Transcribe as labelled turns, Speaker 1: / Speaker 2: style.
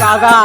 Speaker 1: बागा